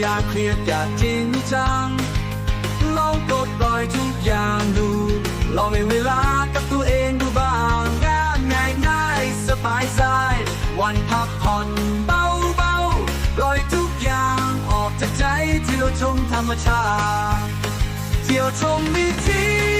อยากเครียดอยากจริงจัง ลองกดปล่อยทุกอย่างดู ลองให้เวลากับตัวเองดูบ้างง่ายง่ายง่ายสบายสายวันพักผ่อนเบาเบาปล่อยทุกอย่างออกจากใจเที่ยวชมธรรมชาติเที่ยวชมวิถี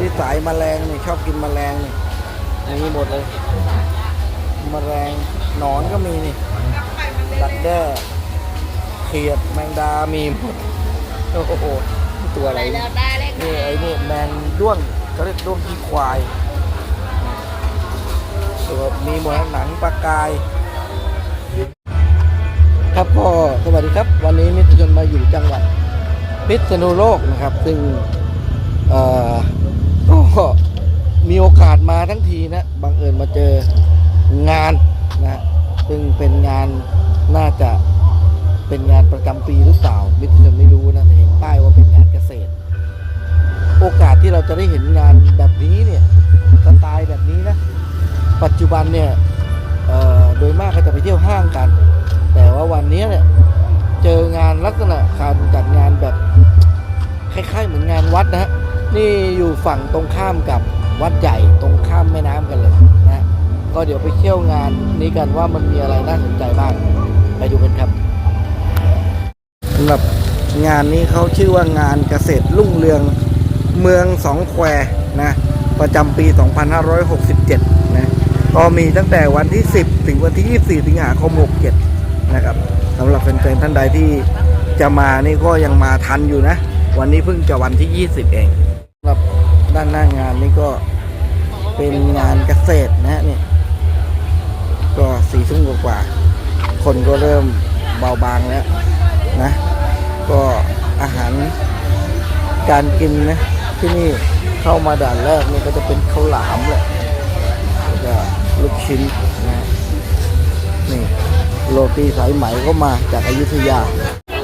ที่สายแมลงนี่ชอบกินแมลงนี่อย่างนี้หมดเลยแมลงหนอนก็มีนี่ดักแด้เขียดแมงดามีหมดโอ้โหตัวอะไรนี่ไอ้นี่แมงด้วงเขาเรียกด้วงขี้ควายตัวมีหมดหนังปลากายครับก็สวัสดีครับ วันนี้มิตรชนมาอยู่จังหวัดพิษณุโลกนะครับ ซึ่งเอ่อ ก็มีโอกาสมาทั้งทีนะบังเอิญมาเจองานนะซึ่งเป็นงานน่าจะเป็นงานประจำปีหรือเปล่ามิตรชนไม่รู้นะแต่เห็นป้ายว่าเป็นงานเกษตร โอกาสที่เราจะได้เห็นงานแบบนี้เนี่ยสไตล์แบบนี้นะ ปัจจุบันเนี่ยโดยมากก็จะไปเที่ยวห้างกัน แต่ว่าวันนี้เนี่ยเจองานลักษณะการจัดงานแบบคล้ายๆเหมือนงานวัดนะฮะ นี่อยู่ฝั่งตรงข้ามกับวัดใหญ่ตรงข้ามแม่น้ำกันเลยนะก็เดี๋ยวไปเที่ยวงานนี้กันว่ามันมีอะไรน่าสนใจบ้างไปดูกันครับสำหรับงานนี้เขาชื่อว่างานเกษตรรุ่งเรืองเมืองสองแควนะประจำปี 2567 นะก็มีตั้งแต่วันที่ 10 ถึงวันที่ 24 สิงหาคม 67 นะครับสำหรับแฟนๆท่านใดที่จะมานี่ก็ยังมาทันอยู่นะ วันนี้เพิ่งจะวันที่ 20 เองำหรับด้านหน้างานนี่ก็เป็นงานเกษตรนะฮะนี่ก็สี่ทุ่มกว่าๆคนก็เริ่มเบาบางแล้วนะ ก็อาหารการกินนะที่นี่เข้ามาด่านแรกนี่ก็จะเป็นข้าวหลามแหละแล้วก็ลูกชิ้นนะนี่โรตีสายไหมก็มาจากอายุทยา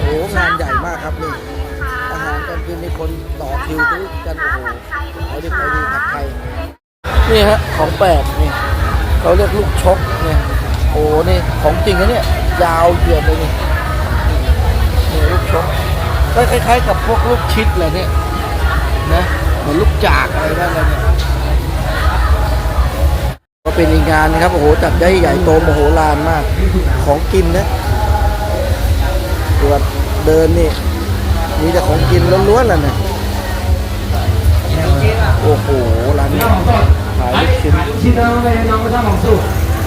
โอ้งานใหญ่มากครับนี่ หารการกินนี่คนต่อคิวซื้อกันโอ้โหขายดิบขายดีผัดไทยนี่ฮะของแปลกนี่เขาเรียกลูกชกเนี่ยโอ้นี่ของจริงนะเนี่ยยาวเหยียดเลยนี่นี่ลูกชกก็คล้ายๆ กับพวกลูกชิดเลยเนี่ยนะเหมือนลูกจากอะไรนั่นเลยเนี่ยก็เป็นอีกงานนะครับโอ้โหจัดได้ใหญ่โตมโหฬารมาก ของกินนะตรวจเดินนี่ มีแต่ของกินล้วนๆแล้วเนี่ยโอ้โห ร้านนี้ขายลูกชิ้นชิ้นน้องเลยน้องไม่ต้องของสู้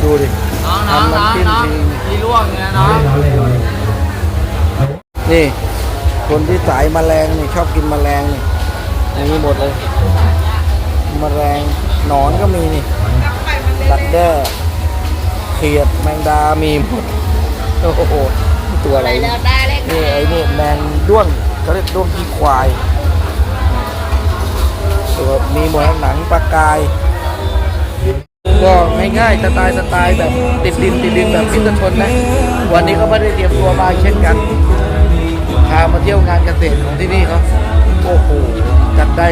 ดูดิน้องน้องทำน้องน้ำจิ้มน้องทีมีร่วงเนี่ยน้องนี่คนที่สายแมลงนี่ชอบกินแมลงนี่อย่างนี้หมดเลยแมลงหนอนก็มีนี่ดักแด้เขียดแมงดามีหมดโอ้โหตัวอะไรนี่ไอ้นี่แมงด้วง เขาเรียกด้วงขี้ควายตัวมีหมดทั้งหนังปลากายก็ง่ายๆสไตล์สไตล์แบบติดดินติดดินแบบพิษชนนะวันนี้ก็ไม่ได้เตรียมตัวมาเช่นกันพามาเที่ยวงานเกษตรของที่นี่เขาโอ้โหจัดได้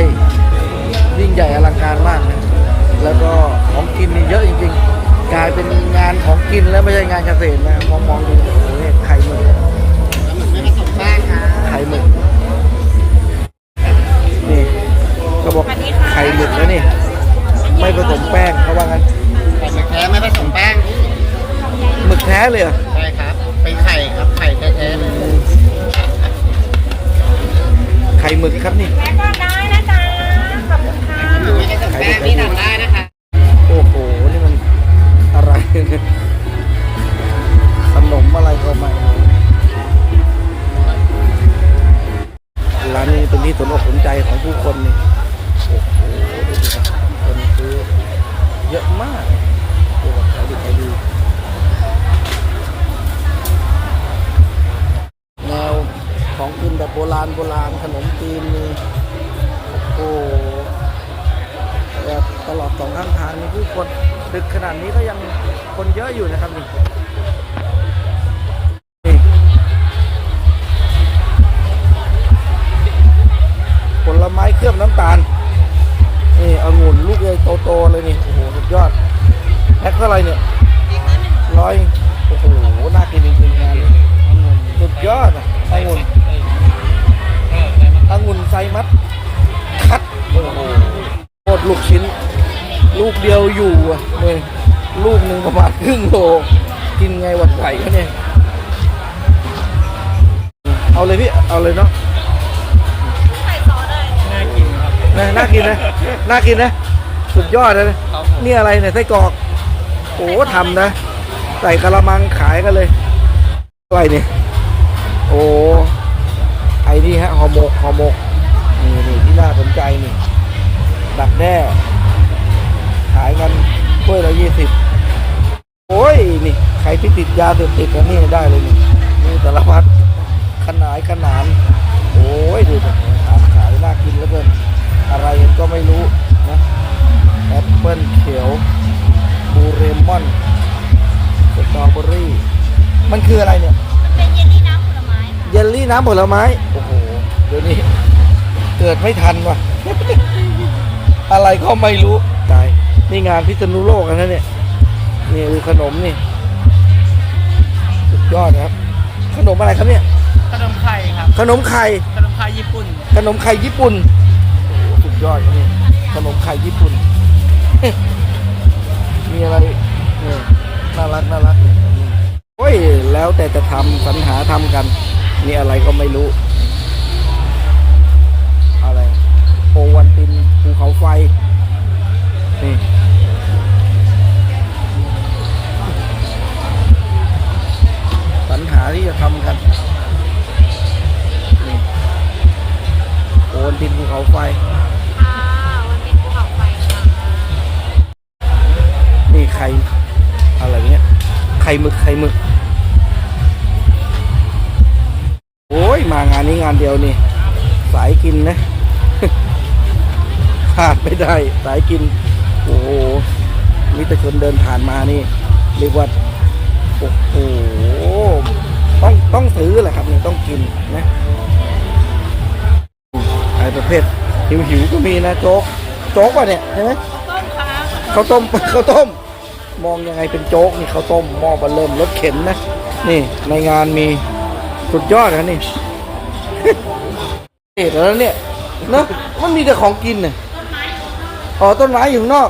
ยิ่งใหญ่อลังการมากนะแล้วก็ของกินนี่เยอะจริงๆ กลายเป็นงานของกินแล้วไม่ใช่งานเกษตรนะมองมองๆดูโอ้โห ราณโบราณขนมจีนมีโอ้แบบตลอดสองข้างทางมีผู้คนดึกขนาดนี้ก็ยังคนเยอะอยู่นะครับนี่ผลไม้เคลือบน้ำตาลนี่องุ่นลูกใหญ่โตๆเลยนี่ โอ้โห สุดยอดแพ็คเท่าไรเนี่ยร้อยโอ้โห น่ากินจริงๆงานเลยสุดยอดอะองุ่น องุ่นไซมัสคัดอหมดลูกชิ้น ลูกเดียวอยู่เลยลูกหนึ่งประมาณครึ่งโลกินไงวัดไหวกันเนี่ย เอาเลยพี่ เอาเลยเนาะนะน่ากินนะ น่ากินนะ สุดยอดเลยนี่อะไรเนี่ยไส้กรอก โอ้ทำนะ ใส่กระมังขายกันเลยอะไรเนี่ย โอ้ นี่ฮะห่อหมกห่อหมกนี่นี่ที่น่าสนใจนี่ดักแด้ขายกันถ้วยละยี่สิบโอ้ยนี่ใครที่ติดยาเสพติดกันนี่ได้เลยนี่นี่แต่ละพัดขนายขนาน โอ้ยดูสิขายน่ากินเหลือเกินอะไรก็ไม่รู้นะแอปเปิ้ลเขียวบูเรมอนสตรอเบอรี่ มันคืออะไรเนี่ยเป็นเยลลี่น้ำผลไม้ค่ะ เยลลี่น้ำผลไม้ โอ้โห เดี๋ยวนี้ เกิดไม่ทันว่ะ อะไรก็ไม่รู้ ตาย นี่งานพิษณุโลกกันนะเนี่ย นี่ดูขนมนี่ สุดยอดนะครับ ขนมอะไรครับเนี่ย ขนมไข่ครับ ขนมไข่ ขนมไข่ญี่ปุ่น ขนมไข่ญี่ปุ่น โอ้โห สุดยอดครับนี่ ขนมไข่ญี่ปุ่น มีอะไรเนี่ยน่ารักน่ารักเนี่ยโอ้ย แล้วแต่จะทำสรรหาทำกัน นี่อะไรก็ไม่รู้ อะไร โอวันตินภูเขาไฟ นี่สรรหาที่จะทำกัน นี่ โอวันตินภูเขาไฟค่ะวันนี้ภูเขาไฟค่ะนี่ไข่อะไรเนี่ยไข่หมึกไข่หมึก มางานนี้งานเดียวนี่ สายกินนะขาดไม่ได้สายกิน โอ้โหมีแต่คนเดินผ่านมานี่เรียกว่าโอ้โหต้องต้องซื้อแหละครับนี่ต้องกินนะไอ้ประเภทหิวหิวๆก็มีนะโจ๊กโจ๊กป่ะเนี่ยใช่ไหมต้มค่ะข้าวต้มข้าวต้ม มองยังไงเป็นโจ๊กนี่ข้าวต้มหม้อเบนเริ่มรถเข็นนะ นี่ในงานมีสุดยอดนะนี่ เอ็ดแล้วเนี่ยเนอะมันมีแต่ของกินเนี่ยอ๋อต้นไม้อยู่ข้างนอก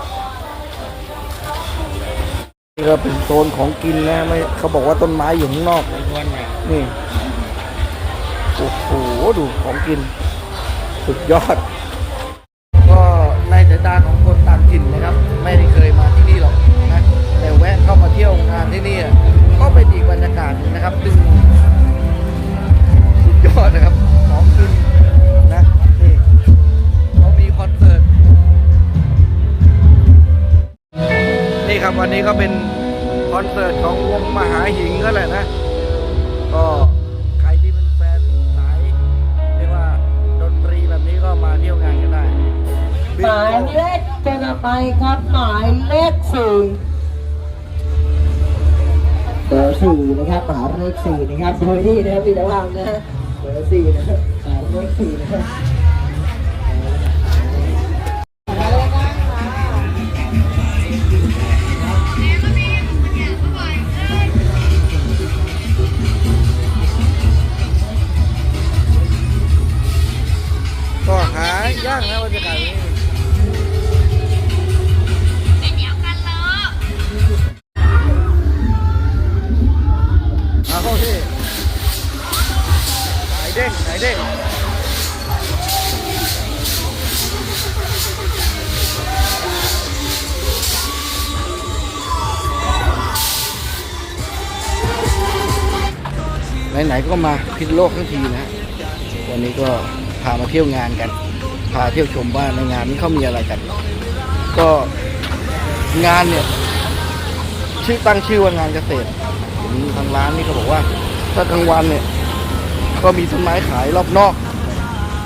นี่ก็เป็นโซนของกินนะไม่เขาบอกว่าต้นไม้อยู่ข้างนอกนี่โอ้โหดูของกินสุดยอด ก็ในสายตาของ วันนี้ก็เป็นคอนเสิร์ตของวงมหาหิงก็แหละนะ ก็ใครที่เป็นแฟนสายเรียกว่าดนตรีแบบนี้ก็มาเที่ยวงานกันได้หมายเลขจะนำไปครับหมายเลขสี่เบอร์สี่นะครับหมายเลขสี่นะครับโดยที่นะครับพี่ระวังนะฮะเบอร์สี่นะครับหมายเลขสี่นะครับ ไหนๆก็มาพิษโลกทั้งทีนะ วันนี้ก็พามาเที่ยวงานกัน พาเที่ยวชมว่าในงานนี้เขามีอะไรกัน ก็งานเนี่ย ชื่อตั้งชื่อว่างานเกษตรทางร้านนี่เขาบอกว่า ถ้ากลางวันเนี่ย ก็มีต้นไม้ขายรอบนอก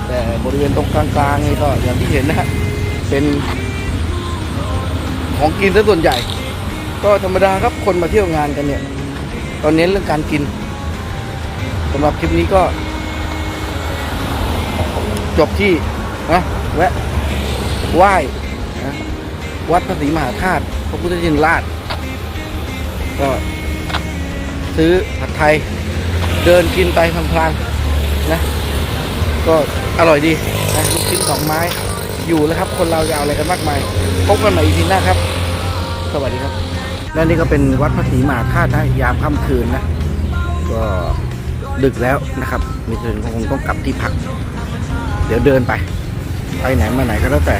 แต่บริเวณตรงกลางๆนี่ก็อย่างที่เห็นนะฮะเป็นของกินซะส่วนใหญ่ ก็ธรรมดาครับคนมาเที่ยวงานกันเนี่ย ตอนเน้นเรื่องการกินำหรับคลิปนี้ก็ จบที่นะแวะไหว้นะวัดพระศรีมหาธาตุพระพุทธชินราช ก็ซื้อผัดไทย เดินกินไปพลางๆนะ ก็อร่อยดีนะลูกชิ้นสองไม้อยู่แล้วครับ คนเราจะเอาอะไรกันมากมายพบกันใหม่อีพีหน้าครับสสวัสดีครับ และนี่ก็เป็นวัดพระศรีมหาธาตุนะยามค่ำคืนนะ ก็ ดึกแล้วนะครับมีถึงคงต้องกลับที่พัก เดี๋ยวเดินไป ไปไหนมาไหนก็แล้วแต่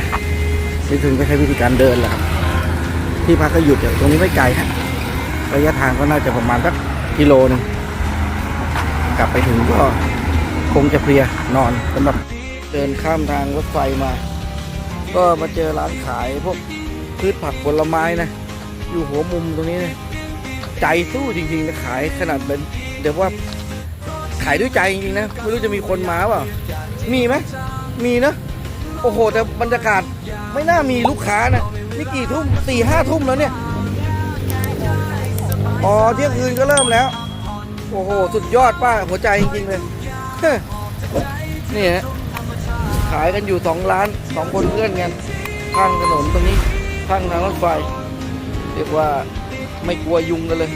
นี่ถึงก็ใช้วิธีการเดินแหละครับ ที่พักก็หยุดจากตรงนี้ไม่ไกลฮะระยะทางก็น่าจะประมาณสักกิโลนึงกลับไปถึงก็คงจะเพลียนอนสำหรับเดินข้ามทางรถไฟมา ก็มาเจอร้านขายพวกพืชผักผลไม้นะ อยู่หัวมุมตรงนี้นะใจสู้จริงๆนะขายขนาดเป็นเดี๋ยวว่า ขายด้วยใจจริงๆนะไม่รู้จะมีคนมาเปล่ามีไหมมีนะโอ้โหแต่บรรยากาศไม่น่ามีลูกค้านะนี่กี่ทุ่มสี่ห้าทุ่มแล้วเนี่ยอ๋อเที่ยงคืนก็เริ่มแล้ว โอ้โห สุดยอดป้าหัวใจจริงๆเลยเฮ้ยนี่ฮะขายกันอยู่สองร้านสองคนเพื่อนกันข้างถนนตรงนี้ข้างทางรถไฟ เรียกว่าไม่กลัวยุงกันเลย